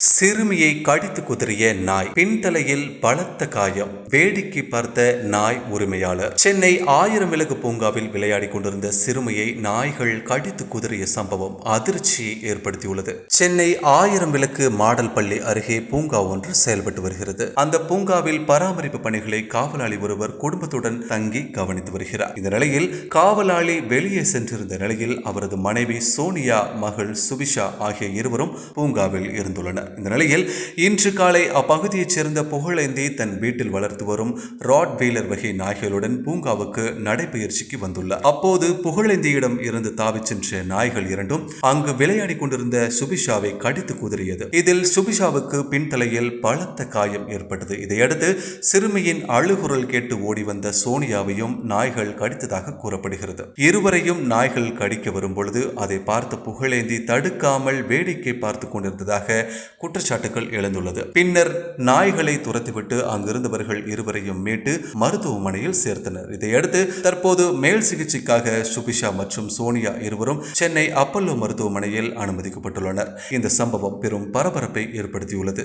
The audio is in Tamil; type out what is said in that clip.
சிறுமியை கடித்து குதறிய நாய். பின்தலையில் பலத்த காயம். வேடிக்கை பார்த்த நாய் உரிமையாளர். சென்னை ஆயிரம் விலகு பூங்காவில் விளையாடிக் கொண்டிருந்த சிறுமியை நாய்கள் கடித்து குதறிய சம்பவம் அதிர்ச்சியை ஏற்படுத்தியுள்ளது. சென்னை ஆயிரம் விளக்கு மாடல் பள்ளி அருகே பூங்கா ஒன்று செயல்பட்டு வருகிறது. அந்த பூங்காவில் பராமரிப்பு பணிகளை காவலாளி ஒருவர் குடும்பத்துடன் தங்கி கவனித்து வருகிறார். இந்த நிலையில் காவலாளி வெளியே சென்றிருந்த நிலையில் அவரது மனைவி சோனியா மகள் சுபிஷா ஆகிய இருவரும் பூங்காவில் இருந்துள்ளனர். இந்த நிலையில் இன்று காலை அப்பகுதியைச் சேர்ந்த புகழேந்தி தன் வீட்டில் வளர்த்து வரும் ராட் வீலர் வகை நாய்களுடன் பூங்காவுக்கு நடைபயிற்சிக்கு வந்துள்ளார். அப்போது புகழேந்தியிடம் இருந்து தாவிச் சென்ற நாய்கள் இரண்டும் அங்கு விளையாடி கொண்டிருந்த சுபிஷாவை கடித்து குதறியது. இதில் சுபிஷாவுக்கு பின்தலையில் பலத்த காயம் ஏற்பட்டது. இதையடுத்து சிறுமியின் அழுகுரல் கேட்டு ஓடி வந்த சோனியாவையும் நாய்கள் கடித்ததாக கூறப்படுகிறது. இருவரையும் நாய்கள் கடிக்க வரும்பொழுது அதை பார்த்த புகழேந்தி தடுக்காமல் வேடிக்கை பார்த்து கொண்டிருந்ததாக குற்றச்சாட்டுகள் எழுந்துள்ளது. பின்னர் நாய்களை துரத்திவிட்டு அங்கிருந்தவர்கள் இருவரையும் மீட்டு மருத்துவமனையில் சேர்த்தனர். இதையடுத்து தற்போது மேல் சிகிச்சைக்காக சுபிஷா மற்றும் சோனியா இருவரும் சென்னை அப்பல்லோ மருத்துவமனையில் அனுமதிக்கப்பட்டுள்ளனர். இந்த சம்பவம் பெரும் பரபரப்பை ஏற்படுத்தியுள்ளது.